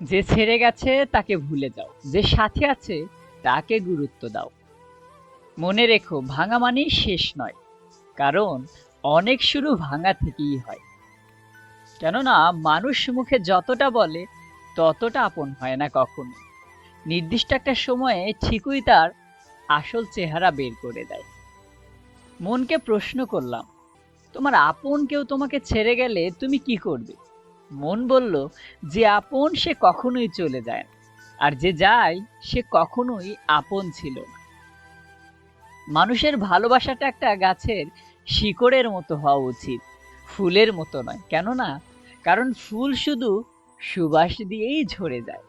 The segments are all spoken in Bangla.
যে ছেড়ে গেছে, তাকে ভুলে যাও। যে সাথে আছে, তাকে গুরুত্ব দাও। মনে রেখো, ভাঙা মানেই শেষ নয়, কারণ অনেক শুরু ভাঙা থেকেই হয়। কেননা, মানুষ মুখে যতটা বলে, ততটা আপন হয় না কখনো। নির্দিষ্ট একটা সময়ে ঠিকই তার আসল চেহারা বের করে দেয়। মনকে প্রশ্ন করলাম, তোমার আপন কেউ তোমাকে ছেড়ে গেলে তুমি কি করবে? মন বলল যে আপন সে কখনোই চলে যায় না, আর যে যায় সে কখনোই আপন ছিল না। মানুষের ভালোবাসাটা একটা গাছের শিকড়ের মতো হওয়া উচিত, ফুলের মতো নয়। কেননা, কারণ ফুল শুধু সুবাস দিয়েই ঝরে যায়,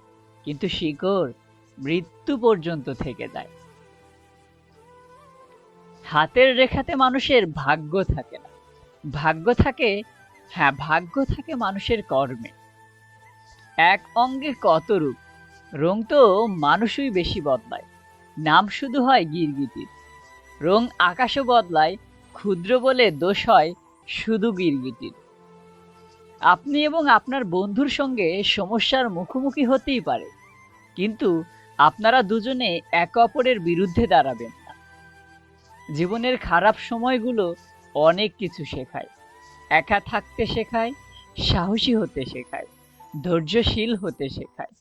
কিন্তু শিকড় মৃত্যু পর্যন্ত থেকে যায়। হাতের রেখাতে মানুষের ভাগ্য থাকে না। ভাগ্য থাকে হ্যাঁ ভাগ্য থাকে মানুষের কর্মে। এক অঙ্গে কত রূপ রং তো মানুষই বেশি বদলায়। নাম শুধু হয় গিরগিটির। রং আকাশও বদলায়, ক্ষুদ্র বলে দোষ হয় শুধু গিরগিটির। আপনি এবং আপনার বন্ধুর সঙ্গে সমস্যার মুখোমুখি হতেই পারে। কিন্তু আপনারা দুজনে একে অপরের বিরুদ্ধে দাঁড়াবেন না। জীবনের খারাপ সময়গুলো অনেক কিছু শেখায়। একা থাকতে শেখায়, সাহসী হতে শেখায়, ধৈর্যশীল হতে শেখায়,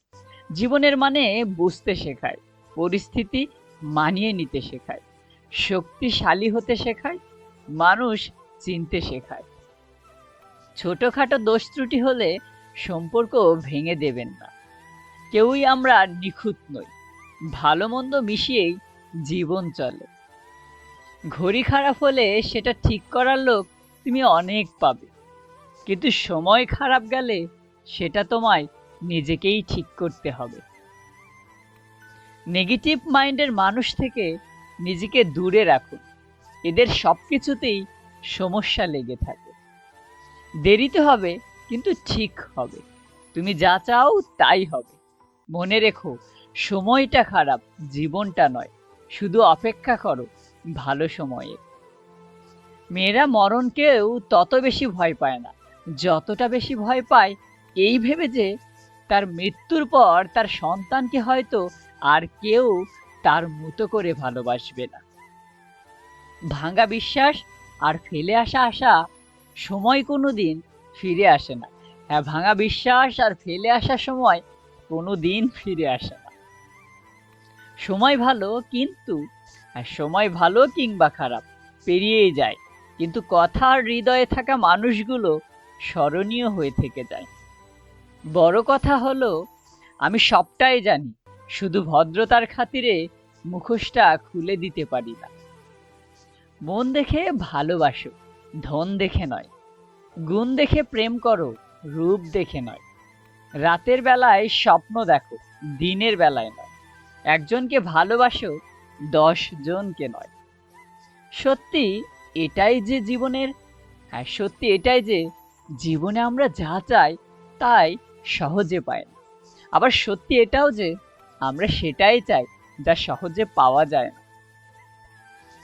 জীবনের মানে বুঝতে শেখায়, পরিস্থিতি মানিয়ে নিতে শেখায়, শক্তিশালী হতে শেখায়, মানুষ চিনতে শেখায়। ছোটখাটো দোষ ত্রুটি হলে সম্পর্ক ভেঙে দেবেন না। কেউই আমরা নিখুঁত নই, ভালো মন্দ মিশিয়েই জীবন চলে। ঘড়ি খারাপ হলে সেটা ঠিক করার লোক তুমি অনেক পাবে। কিন্তু সময় খারাপ গেলে সেটা তোমায় নিজেকেই ঠিক করতে হবে। নেগেটিভ মাইন্ডের মানুষ থেকে নিজেকে দূরে রাখুন। এদের সব কিছুতেই সমস্যা লেগে থাকে। দেরিতে হবে, কিন্তু ঠিক হবে। তুমি যা চাও তাই হবে। মনে রেখো, সময়টা খারাপ, জীবনটা নয়। শুধু অপেক্ষা করো, ভালো সময়ে। মেয়েরা মরণকেও তত বেশি ভয় পায় না। যতটা বেশি ভয় পায়, এই ভেবে যে তার মৃত্যুর পর তার সন্তানকে হয়তো আর কেউ তার মতো করে ভালোবাসবে না। ভাঙা বিশ্বাস আর ফেলে আসা আশা সময় কোনো দিন ফিরে আসে না। হ্যাঁ ভাঙা বিশ্বাস আর ফেলে আসা সময় কোনো দিন ফিরে আসে না। সময় ভালো কিন্তু হ্যাঁ সময় ভালো কিংবা খারাপ, পেরিয়েই যায়। কিন্তু কথা আর হৃদয়ে থাকা মানুষগুলো স্মরণীয় হয়ে থেকে যায়। বড় কথা হলো, আমি সবটাই জানি, শুধু ভদ্রতার খাতিরে মুখোশটা খুলে দিতে পারি না। মন দেখে ভালোবাসো, ধন দেখে নয়। গুণ দেখে প্রেম করো, রূপ দেখে নয়। রাতের বেলায় স্বপ্ন দেখো, দিনের বেলায় নয়। একজনকে ভালোবাসো দশ জনকে নয়। সত্যি এটাই যে জীবনের হ্যাঁ সত্যি এটাই যে জীবনে আমরা যা চাই, তাই সহজে পাই না। আবার সত্যি এটাও যে আমরা সেটাই চাই যা সহজে পাওয়া যায় না।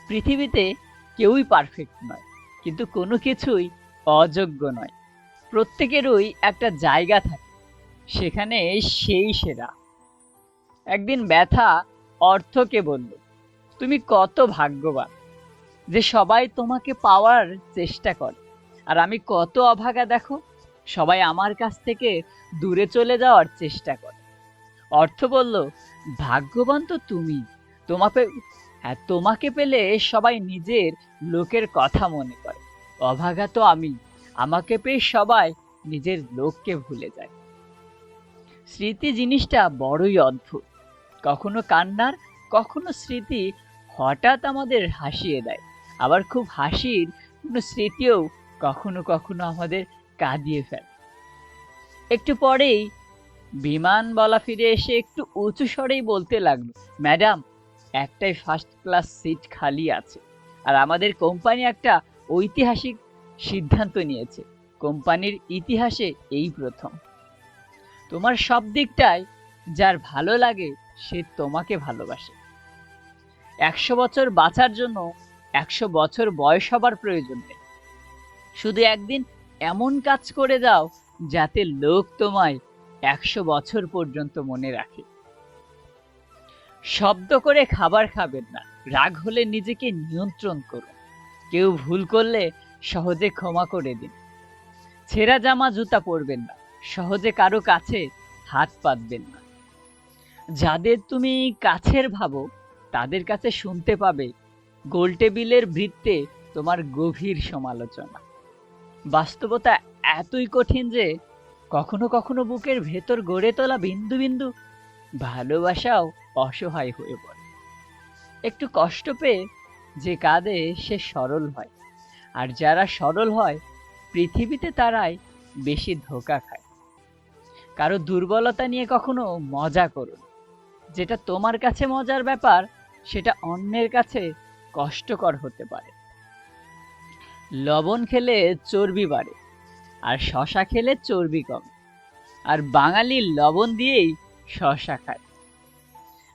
পৃথিবীতে কেউই পারফেক্ট নয়, কিন্তু কোনো কিছুই অযোগ্য নয়। প্রত্যেকেরই একটা জায়গা থাকে, সেখানে সেই সেরা। একদিন ব্যথা অর্থকে বলল, তুমি কত ভাগ্যবান যে সবাই তোমাকে পাওয়ার চেষ্টা করে। আর আমি কত অভাগা দেখো, সবাই আমার কাছ থেকে দূরে চলে যাওয়ার চেষ্টা করে। অর্থ বলল, ভাগ্যবান তো তুমি। তোমাকে হ্যাঁ তোমাকে পেলে সবাই নিজের লোকের কথা মনে করে। অভাগা তো আমি। আমাকে পেয়ে সবাই নিজের লোককে ভুলে যায়। স্মৃতি জিনিসটা বড়ই অদ্ভুত। কখনো কান্নার, কখনো স্মৃতি হঠাৎ আমাদের হাসিয়ে দেয়। আবার খুব হাসির কোনো স্মৃতিও কখনো কখনো আমাদের কাঁদিয়ে ফেলে। একটু পরেই বিমান বলা ফিরে এসে একটু উঁচু স্বরেই বলতে লাগল, ম্যাডাম, একটাই ফার্স্ট ক্লাস সিট খালি আছে আর আমাদের কোম্পানি একটা ঐতিহাসিক সিদ্ধান্ত নিয়েছে। কোম্পানির ইতিহাসে এই প্রথম। তোমার সব দিকটাই যার ভালো লাগে সে তোমাকে ভালোবাসে। একশো বছর বাঁচার জন্য একশো বছর বয়স হবার প্রয়োজন নেই। শুধু একদিন এমন কাজ করে যাও যাতে লোক তোমায় একশো বছর পর্যন্ত মনে রাখে। শব্দ করে খাবার খাবেন না, রাগ হলে নিজেকে নিয়ন্ত্রণ করুন। কেউ ভুল করলে সহজে ক্ষমা করে দিন। ছেঁড়া জামা, জুতা পরবেন না, সহজে কারও কাছে হাত পাতবেন না। যাদের তুমি কাছের ভাবো, তাদের কাছে শুনতে পাবে গোল টেবিলের বৃত্তে তোমার গভীর সমালোচনা। বাস্তবতা এতই কঠিন যে কখনো কখনো বুকের ভেতর গড়ে তোলা বিন্দু বিন্দু ভালোবাসাও অসহায় হয়ে পড়ে। একটু কষ্ট পেয়ে যে কাঁদে সে সরল হয়, আর যারা সরল হয়, পৃথিবীতে তারাই বেশি ধোকা খায়। কারও দুর্বলতা নিয়ে কখনো মজা করুন যেটা তোমার কাছে মজার ব্যাপার, সেটা অন্যের কাছে কষ্টকর হতে পারে। লবণ খেলে চর্বি বাড়ে, আর শশা খেলে চর্বি কমে, আর বাঙালি লবণ দিয়েই শশা খায়।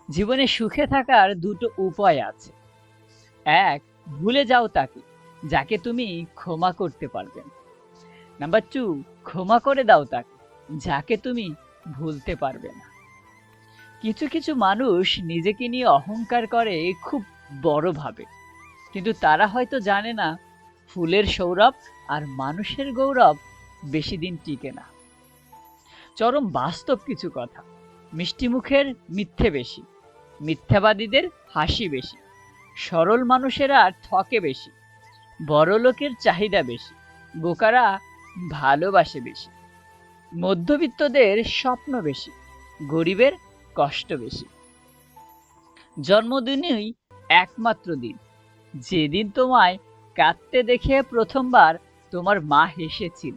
জীবনে সুখে থাকার দুটো উপায় আছে। এক, ভুলে যাও তাকে, যাকে তুমি ক্ষমা করতে পারবে নাম্বার টু, ক্ষমা করে দাও তাকে, যাকে তুমি ভুলতে পারবে না। কিছু কিছু মানুষ নিজেকে নিয়ে অহংকার করে খুব বড় ভাবে। কিন্তু তারা হয়তো জানে না, ফুলের সৌরভ আর মানুষের গৌরব বেশি দিন টিকে না। চরম বাস্তব কিছু কথা। মিষ্টি মুখের মিথ্যে বেশি, মিথ্যাবাদীদের হাসি বেশি, সরল মানুষেরা ঠকে বেশি, বড় লোকের চাহিদা বেশি বোকারা ভালোবাসে বেশি, মধ্যবিত্তদের স্বপ্ন বেশি, গরিবের কষ্ট বেশি। জন্মদিনই একমাত্র দিন। যেদিন তোমায় কাঁদতে দেখে প্রথমবার তোমার মা হেসেছিল।